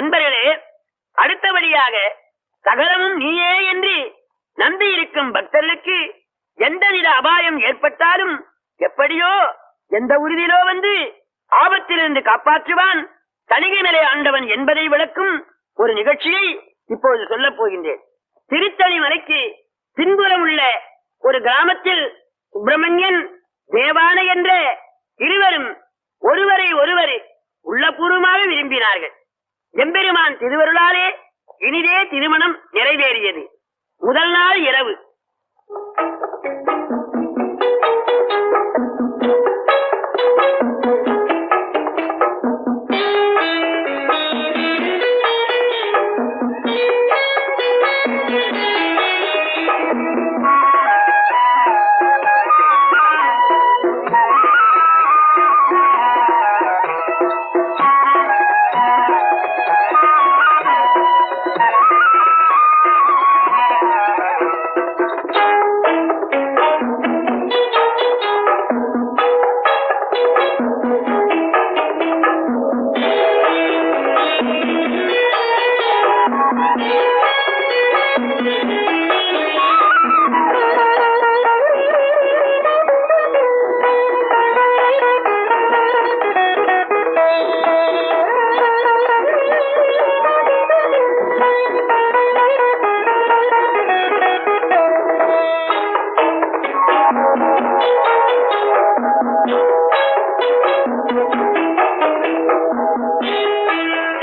அன்பர்களே அடுத்தபடியாக சகலமும் நீயே என்று நம்பி இருக்கும் பக்தர்களுக்கு எந்தவித அபாயம் ஏற்பட்டாலும் எப்படியோ எந்த உறுதியிலோ வந்து ஆபத்திலிருந்து காப்பாற்றுவான் தணிகை நிலை ஆண்டவன் என்பதை விளக்கும் ஒரு நிகழ்ச்சியை இப்போது சொல்லப் போகின்றேன். திருத்தணி மலைக்கு பின்புறம் உள்ள ஒரு கிராமத்தில் சுப்பிரமணியன் தேவான என்ற இருவரும் ஒருவரை ஒருவர் உள்ளபூர்வமாக விரும்பினார்கள். எம்பெருமான் திருவருளாலே இனிதே திருமணம் நிறைவேறியது. முதல் நாள் இரவு.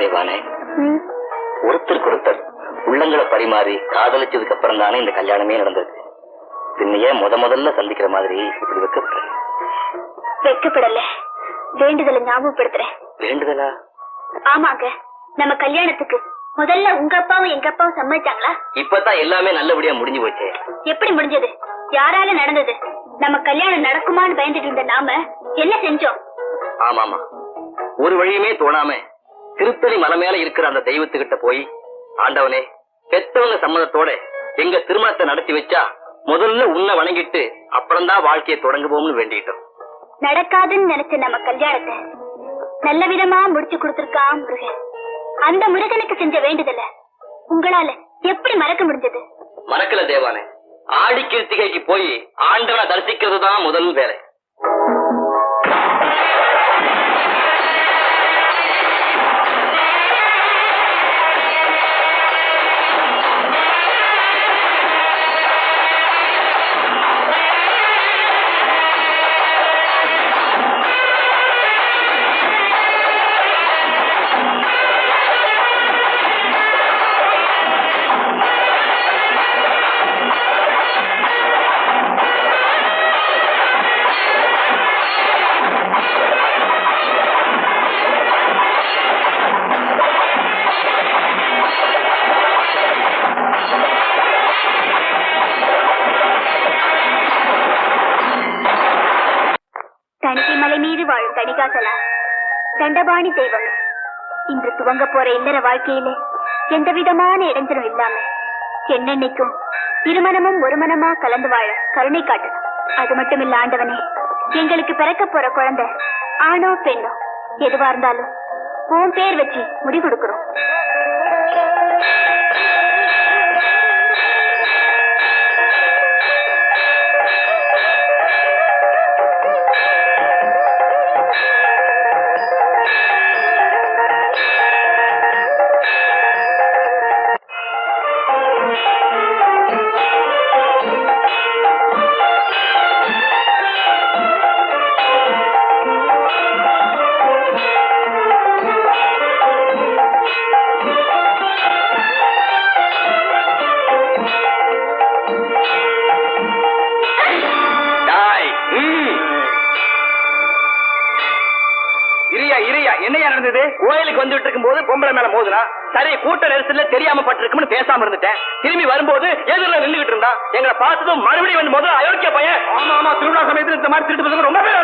தேவானே ஒருத்தருக்கு ஒருத்தர் உள்ளங்களை பரிமாறி காதலிச்சதுக்கு அப்புறம் தானே இந்த கல்யாணமே நடந்திருக்கு. பின்னையே முத முதல்ல சந்திக்கிற மாதிரி இப்படி வைக்கப்படுறேன் வெட்கப்படல வேண்டுதலை ஞாபகப்படுத்துறேன். வேண்டுதலா? ஆமாங்க. நம்ம கல்யாணத்துக்கு முதல்ல உங்க அப்பாவும் எங்க அப்பாவும் சம்மதிச்சாங்களா? இப்பதான் எல்லாமே நல்லபடியா முடிஞ்சு போச்சே. எப்படி முடிஞ்சது? யாரால நடந்தது? நம்ம கல்யாணம் நடக்குமான்னு பயந்துட்டு இருந்த நாம என்ன செஞ்சோம்? ஆமாமா ஒரு வழியுமே தோணாம திருத்தணி மலை மேல இருக்கிற அந்த தெய்வத்துக்கிட்ட போய் ஆண்டவனே பெத்தவங்க சம்மதத்தோட எங்க திருமணத்தை நடத்தி வச்சா முதல்ல உன்னை வணங்கிட்டு அப்புறம்தான் வாழ்க்கையை தொடங்குவோம்னு வேண்டிட்டோம் நடக்காதுன்னு நினைச்ச நம்ம கல்யாணத்தை நல்ல விதமா முடிச்சு கொடுத்திருக்கான் முருகன். அந்த முருகனுக்கு செஞ்ச வேண்டுதல உங்களால எப்படி மறக்க முடிஞ்சது? மறக்கல தேவானே. ஆடி கிருத்திகைக்கு போய் ஆண்டவனை தரிசிக்கிறது தான் முதல் வேலை. தண்டபாணி தெய்வம். இன்று துவங்க போற இல்லற வாழ்க்கையிலே எந்த விதமான இடைஞ்சலும் இல்லாம என்னென்னைக்கும் திருமணமும் ஒரு மனமா கலந்து வாழ கருணை காட்டணும். அது மட்டும் இல்ல ஆண்டவனே எங்களுக்கு பிறக்க போற குழந்தை ஆணோ பெண்ணோ எதுவா இருந்தாலும் உன் பேர் வச்சு முடி கொடுக்கிறோம் கோயிலுக்கு வந்துட்டு இருக்கும் போது பொம்பளை மேல மோதுனா சரி கூட்ட நெரிசல்ல தெரியாம பட்டிருக்கும்னு பேசாம இருந்துட்டேன். திரும்பி வரும்போது எதிரில் நின்றுகிட்டு இருந்தா எங்களை பார்த்ததும் மறுபடியும் வந்து போது அயோக்கிய பையன் ஆமா ஆமா திருவிழா சமயத்தில் இந்த மாதிரி திருட்டு பசங்க ரொம்ப பேர்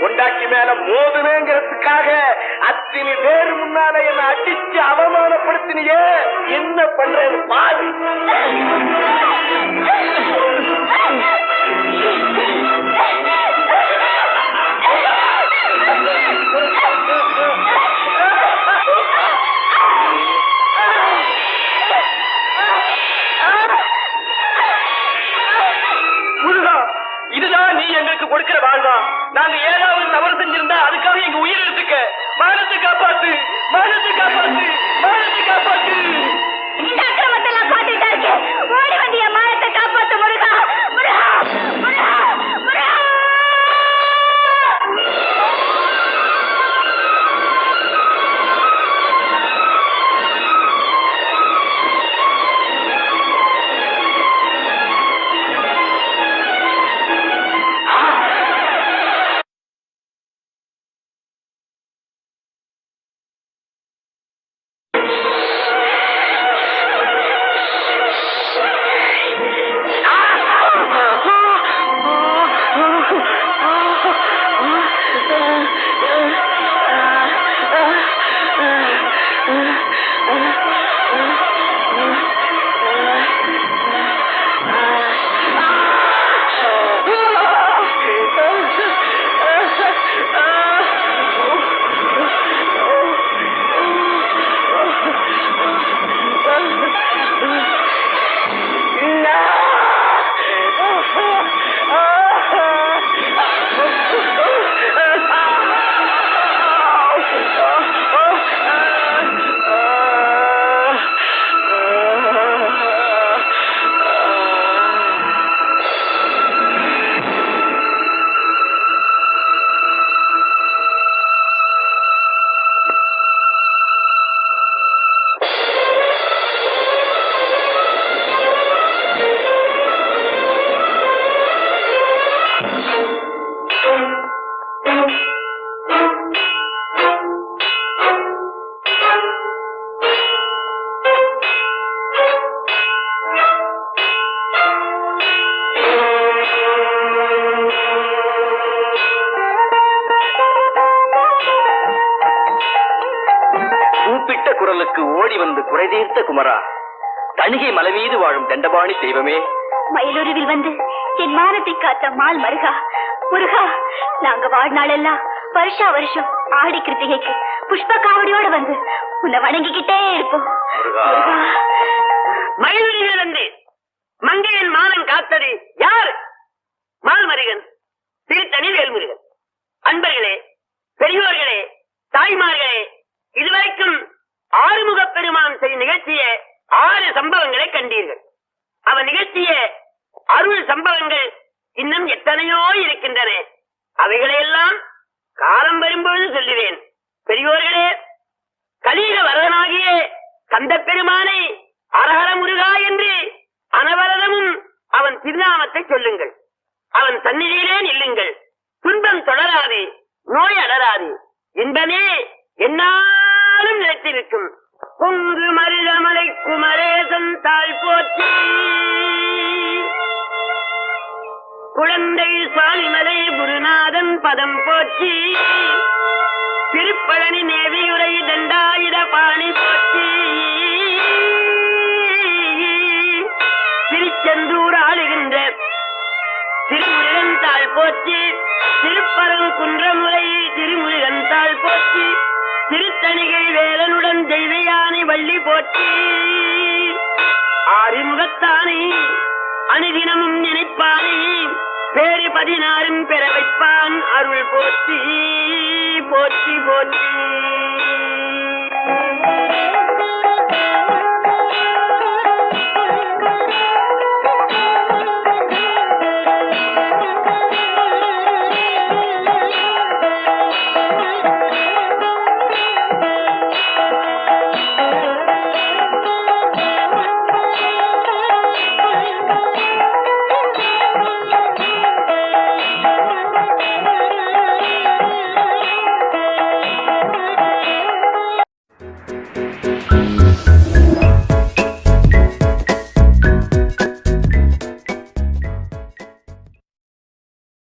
பொண்டாட்டி மேல மோதுனேங்கிறதுக்காக அத்தனை பேர் முன்னால என்ன அடிச்சு அவமானப்படுத்தினியே? என்ன பண்றது பாதி நீ எங்களுக்கு கொடுக்கிற வாழ்வா? நாங்க ஏதாவது தவறு செஞ்சிருந்தா அதுக்காக எங்க உயிர் எடுத்துக்க. மானத்தை காப்பாத்து மானத்தை காப்பாத்து மானத்தை காப்பாத்து. குரலுக்கு ஓடி வந்து குறை தீர்த்த குமரா தணிகை மலை மீது வாழும் தண்டபாணி தெய்வமே. மயிலுருவில் வந்து என் மானத்தை காத்த மால் மருகா முருகா நாங்க வாழ்நாளெல்லாம் வருஷா வருஷம் ஆடி கிருத்திகைக்கு புஷ்ப காவடியோட வந்து உன்னை வணங்கிக்கிட்டே இருப்போம். முருகா. முருகா மயிலிருந்து மங்கையன் மானம் காத்தது யார் மால்மருகன் திருத்தணி வேல்முருகன் அன்பர்களே பெரியோர்களே தாய்மார்களே இதுவரைக்கும் ஆறுமுகப் பெருமான் செய்யும் நிகழ்ச்சிய ஆறு சம்பவங்களை கண்டீர்கள். அவன் நிகழ்த்திய அருள் சம்பவங்கள் இன்னும் எத்தனையோ இருக்கின்றன. அவைகளையெல்லாம் காலம் வரும்பொழுது சொல்லுவேன். பெரியோர்களே கலீர வரதனாகிய கந்த பெருமானை அரஹர முருகா என்று அனவரதமும் அவன் திருநாமத்தை சொல்லுங்கள். அவன் சந்நிதியிலே நில்லுங்கள். துன்பம் தொடராது நோய் அடராது இன்பமே என்னாலும் நிலைத்திருக்கும். குங்கு மருதமலை குமரேசன் தாழ் போற்றி. குழந்தை சுவாமிமலை குருநாதன் பதம் போற்றி. திருப்பழனி நேவியுரை தண்டாயுத பாணி போற்றி. திருச்செந்தூர் ஆளுகின்ற திருமுருகன் தாழ் போற்றி. திருப்பரங்குன்றமுறை திருமுருகன் தாழ் போற்றி. திருத்தணிகை வேலனுடன் தெய்வயானை வள்ளி போற்றி. ஆறுமுகத்தானை அனுதினமும் நினைப்பானை. பேரு பதினாறும் பெற வைப்பான் அருள் போற்றி போற்றி போற்றி.